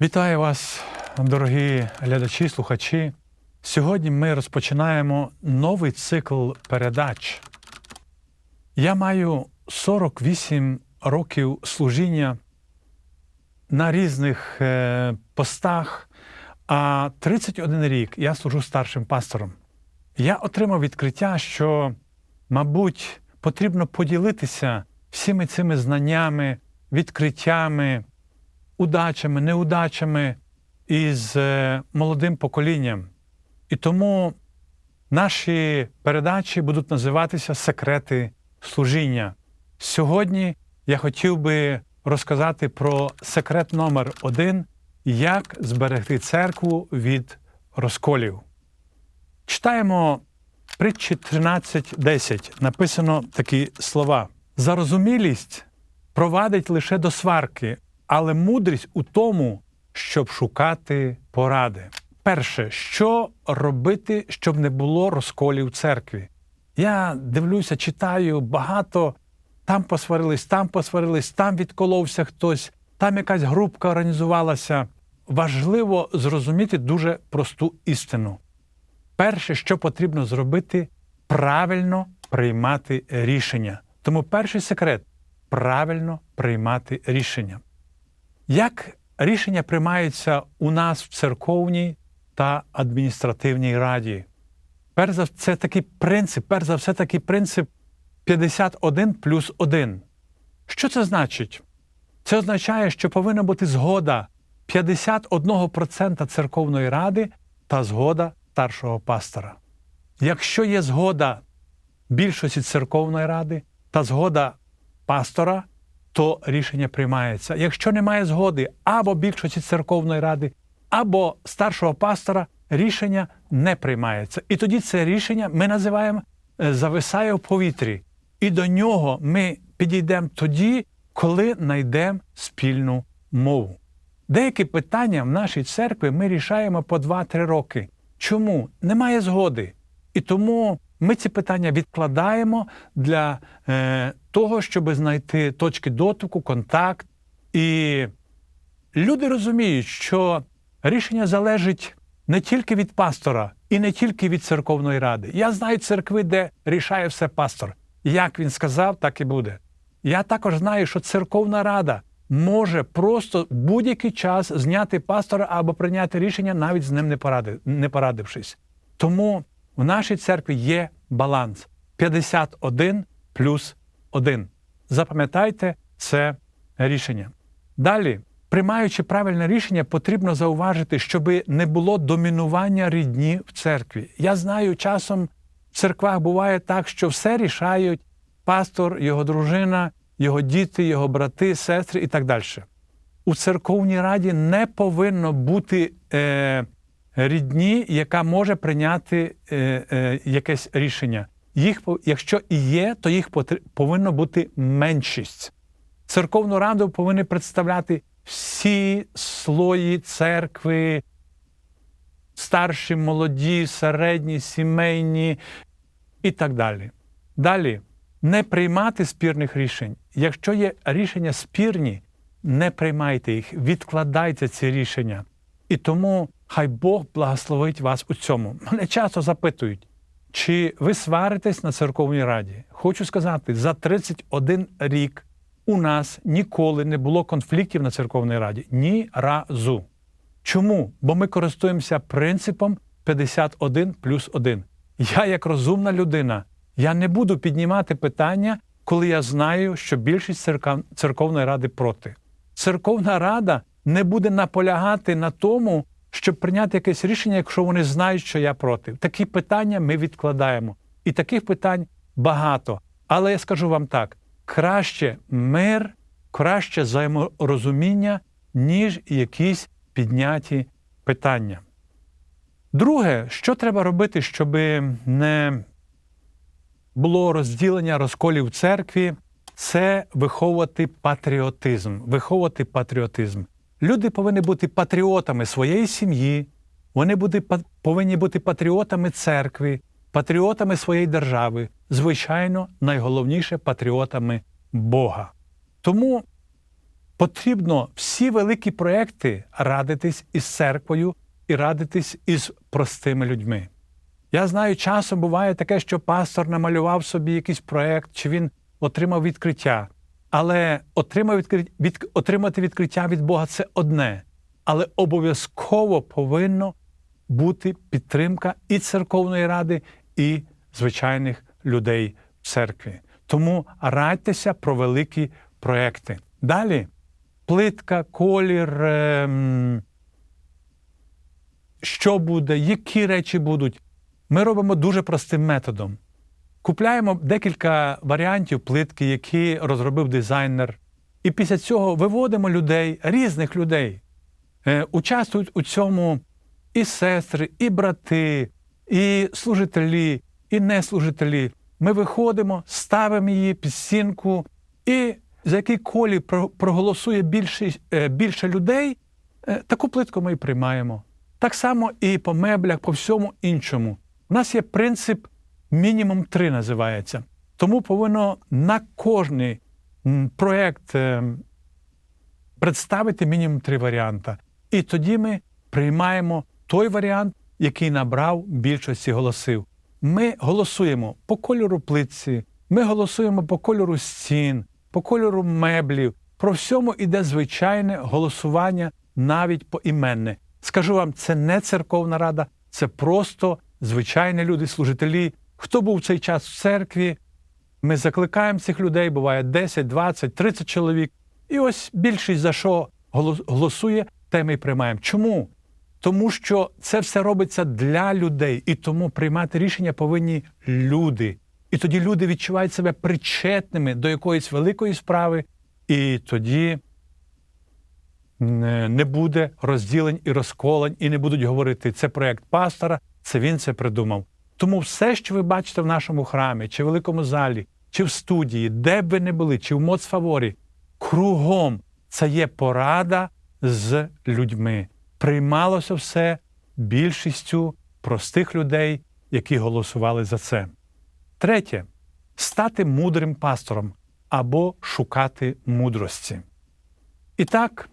Вітаю вас, дорогі глядачі, слухачі. Сьогодні ми розпочинаємо новий цикл передач. Я маю 48 років служіння на різних е, постах, а 31 рік я служу старшим пастором. Я отримав відкриття, що, мабуть, потрібно поділитися всіми цими знаннями, відкриттями, удачами, неудачами із е, молодим поколінням. І тому наші передачі будуть називатися Секрети служіння. Сьогодні я хотів би розказати про секрет номер один як зберегти церкву від розколів. Читаємо притчі 13.10. Написано такі слова: Зарозумілість провадить лише до сварки, але мудрість у тому, щоб шукати поради. Перше, що робити, щоб не було розколів церкві? Я дивлюся, читаю багато. Там посварились, там посварились, там відколовся хтось, там якась групка організувалася. Важливо зрозуміти дуже просту істину. Перше, що потрібно зробити, правильно приймати рішення. Тому перший секрет правильно приймати рішення. Як рішення приймаються у нас в церковній та адміністративній раді? Перш за все такий принцип, перш за все такий принцип 51 плюс 1. Що це значить? Це означає, що повинна бути згода 51% церковної ради та згода старшого пастора. Якщо є згода більшості церковної ради та згода пастора, то рішення приймається. Якщо немає згоди або більшості церковної ради, або старшого пастора, рішення не приймається. І тоді це рішення ми називаємо е, зависає в повітрі. І до нього ми підійдемо тоді, коли знайдемо спільну мову. Деякі питання в нашій церкві ми рішаємо по 2-3 роки. Чому? Немає згоди. І тому ми ці питання відкладаємо для е, того, щоб знайти точки дотику, контакт. І люди розуміють, що рішення залежить не тільки від пастора і не тільки від церковної ради. Я знаю церкви, де рішає все пастор. Як він сказав, так і буде. Я також знаю, що церковна рада може просто будь-який час зняти пастора або прийняти рішення, навіть з ним не порадившись. Тому в нашій церкві є баланс 51 плюс 1. Запам'ятайте це рішення. Далі, приймаючи правильне рішення, потрібно зауважити, щоб не було домінування рідні в церкві. Я знаю, часом в церквах буває так, що все рішають пастор, його дружина, його діти, його брати, сестри і так далі. У церковній раді не повинно бути е, рідні, яка може прийняти е, е, якесь рішення. Їх, Якщо і є, то їх повинно бути меншість. Церковну раду повинні представляти всі слої церкви, старші, молоді, середні, сімейні і так далі. Далі не приймати спірних рішень. Якщо є рішення спірні, не приймайте їх, відкладайте ці рішення. І тому хай Бог благословить вас у цьому. Мене часто запитують, чи ви сваритесь на церковній раді? Хочу сказати, за 31 рік у нас ніколи не було конфліктів на церковній раді. Ні разу. Чому? Бо ми користуємося принципом 51 плюс 1. Я, як розумна людина, я не буду піднімати питання, коли я знаю, що більшість церковної ради проти. Церковна рада не буде наполягати на тому, щоб прийняти якесь рішення, якщо вони знають, що я проти. Такі питання ми відкладаємо. І таких питань багато. Але я скажу вам так: краще мир, краще взаєморозуміння, ніж якісь підняті питання. Друге, що треба робити, щоб не було розділення розколів в церкві, це виховувати патріотизм. Виховувати патріотизм. Люди повинні бути патріотами своєї сім'ї, вони повинні бути патріотами церкви, патріотами своєї держави, звичайно, найголовніше патріотами Бога. Тому потрібно всі великі проекти радитись із церквою і радитись із простими людьми. Я знаю, часом буває таке, що пастор намалював собі якийсь проект, чи він отримав відкриття. Але отримати відкриття від Бога це одне. Але обов'язково повинно бути підтримка і церковної ради, і звичайних людей в церкві. Тому радьтеся про великі проекти. Далі плитка, колір, ем, що буде, які речі будуть. Ми робимо дуже простим методом. Купляємо декілька варіантів плитки, які розробив дизайнер, і після цього виводимо людей, різних людей. Е, Участвують у цьому і сестри, і брати, і служителі, і неслужителі. Ми виходимо, ставимо її під стінку, і за який колі проголосує більше, більше людей, е, таку плитку ми і приймаємо. Так само і по меблях, по всьому іншому. У нас є принцип мінімум три називається. Тому повинно на кожний м, проект е, представити мінімум три варіанти. І тоді ми приймаємо той варіант, який набрав більшості голосів. Ми голосуємо по кольору плитці, ми голосуємо по кольору стін, по кольору меблів. Про всьому іде звичайне голосування навіть поіменне. Скажу вам, це не церковна рада, це просто звичайні люди, служителі. Хто був в цей час в церкві, ми закликаємо цих людей, буває 10, 20, 30 чоловік. І ось більшість за що голосує, те ми приймаємо. Чому? Тому що це все робиться для людей, і тому приймати рішення повинні люди. І тоді люди відчувають себе причетними до якоїсь великої справи, і тоді не буде розділень і розколень, і не будуть говорити, це проєкт пастора, це він це придумав. Тому все, що ви бачите в нашому храмі, чи в великому залі, чи в студії, де б ви не були, чи в моцфаворі, кругом це є порада з людьми. Приймалося все більшістю простих людей, які голосували за це. Третє стати мудрим пастором або шукати мудрості. І так,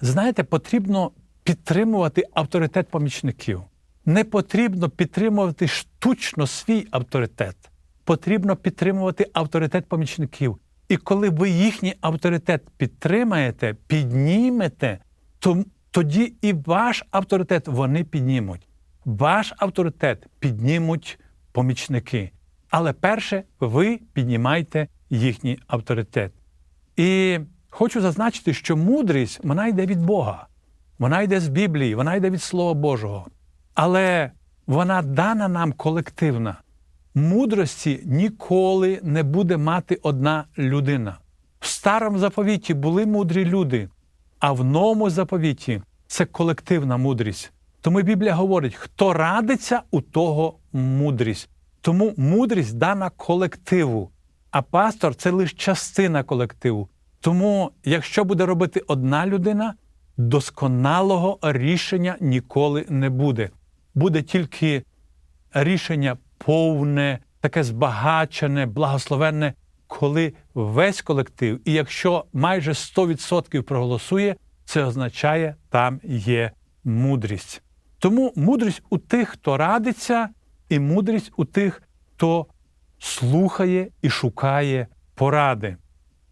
знаєте, потрібно підтримувати авторитет помічників. Не потрібно підтримувати штучно свій авторитет. Потрібно підтримувати авторитет помічників. І коли ви їхній авторитет підтримаєте, піднімете, то тоді і ваш авторитет вони піднімуть. Ваш авторитет піднімуть помічники. Але перше, ви піднімайте їхній авторитет. І хочу зазначити, що мудрість вона йде від Бога, вона йде з Біблії, вона йде від Слова Божого. Але вона дана нам колективна. Мудрості ніколи не буде мати одна людина. В старому заповіті були мудрі люди, а в новому заповіті це колективна мудрість. Тому Біблія говорить: хто радиться, у того мудрість. Тому мудрість дана колективу, а пастор це лише частина колективу. Тому, якщо буде робити одна людина, досконалого рішення ніколи не буде. Буде тільки рішення повне, таке збагачене, благословенне, коли весь колектив, і якщо майже 100% проголосує, це означає, там є мудрість. Тому мудрість у тих, хто радиться, і мудрість у тих, хто слухає і шукає поради.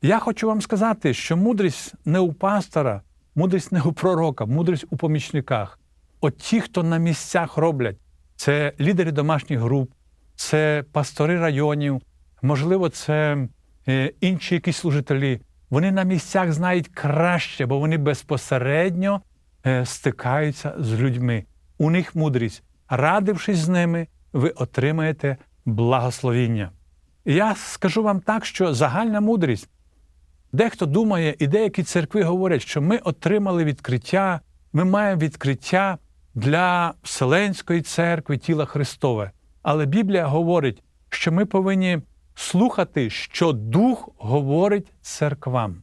Я хочу вам сказати, що мудрість не у пастора, мудрість не у пророка, мудрість у помічниках. От ті, хто на місцях роблять, це лідери домашніх груп, це пастори районів, можливо, це е, інші якісь служителі. Вони на місцях знають краще, бо вони безпосередньо е, стикаються з людьми. У них мудрість. Радившись з ними, ви отримаєте благословіння. Я скажу вам так, що загальна мудрість. Дехто думає, і деякі церкви говорять, що ми отримали відкриття, ми маємо відкриття для Вселенської церкви тіла Христове. Але Біблія говорить, що ми повинні слухати, що Дух говорить церквам.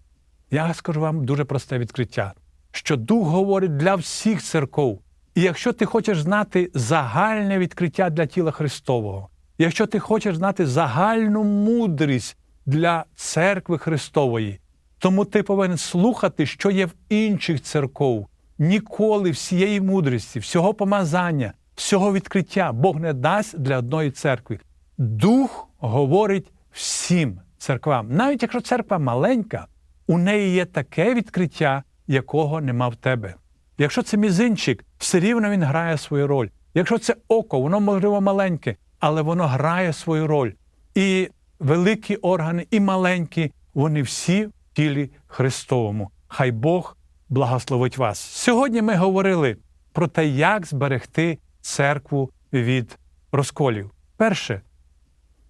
Я скажу вам дуже просте відкриття, що Дух говорить для всіх церков. І якщо ти хочеш знати загальне відкриття для тіла Христового, якщо ти хочеш знати загальну мудрість для церкви Христової, Тому ти повинен слухати, що є в інших церков. Ніколи всієї мудрості, всього помазання, всього відкриття Бог не дасть для одної церкви. Дух говорить всім церквам. Навіть якщо церква маленька, у неї є таке відкриття, якого нема в тебе. Якщо це мізинчик, все рівно він грає свою роль. Якщо це око, воно можливо маленьке, але воно грає свою роль. І великі органи, і маленькі, вони всі в тілі Христовому. Хай Бог благословить вас. Сьогодні ми говорили про те, як зберегти церкву від розколів. Перше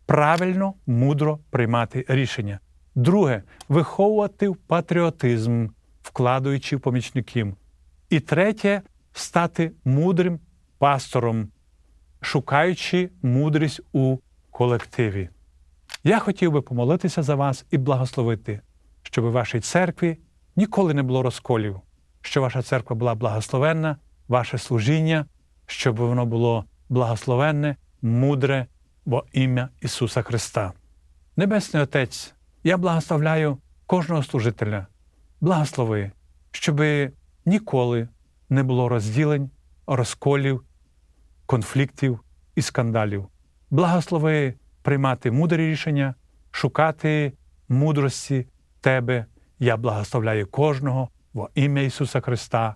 правильно, мудро приймати рішення. Друге виховувати патріотизм, вкладаючи в помічників. І третє стати мудрим пастором, шукаючи мудрість у колективі. Я хотів би помолитися за вас і благословити, щоб у вашій церкві ніколи не було розколів, щоб ваша церква була благословенна, ваше служіння, щоб воно було благословенне, мудре во ім'я Ісуса Христа. Небесний Отець, я благословляю кожного служителя, благослови, щоб ніколи не було розділень, розколів, конфліктів і скандалів. Благослови приймати мудрі рішення, шукати мудрості Тебе. Я благословляю кожного во ім'я Ісуса Христа.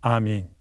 Амінь.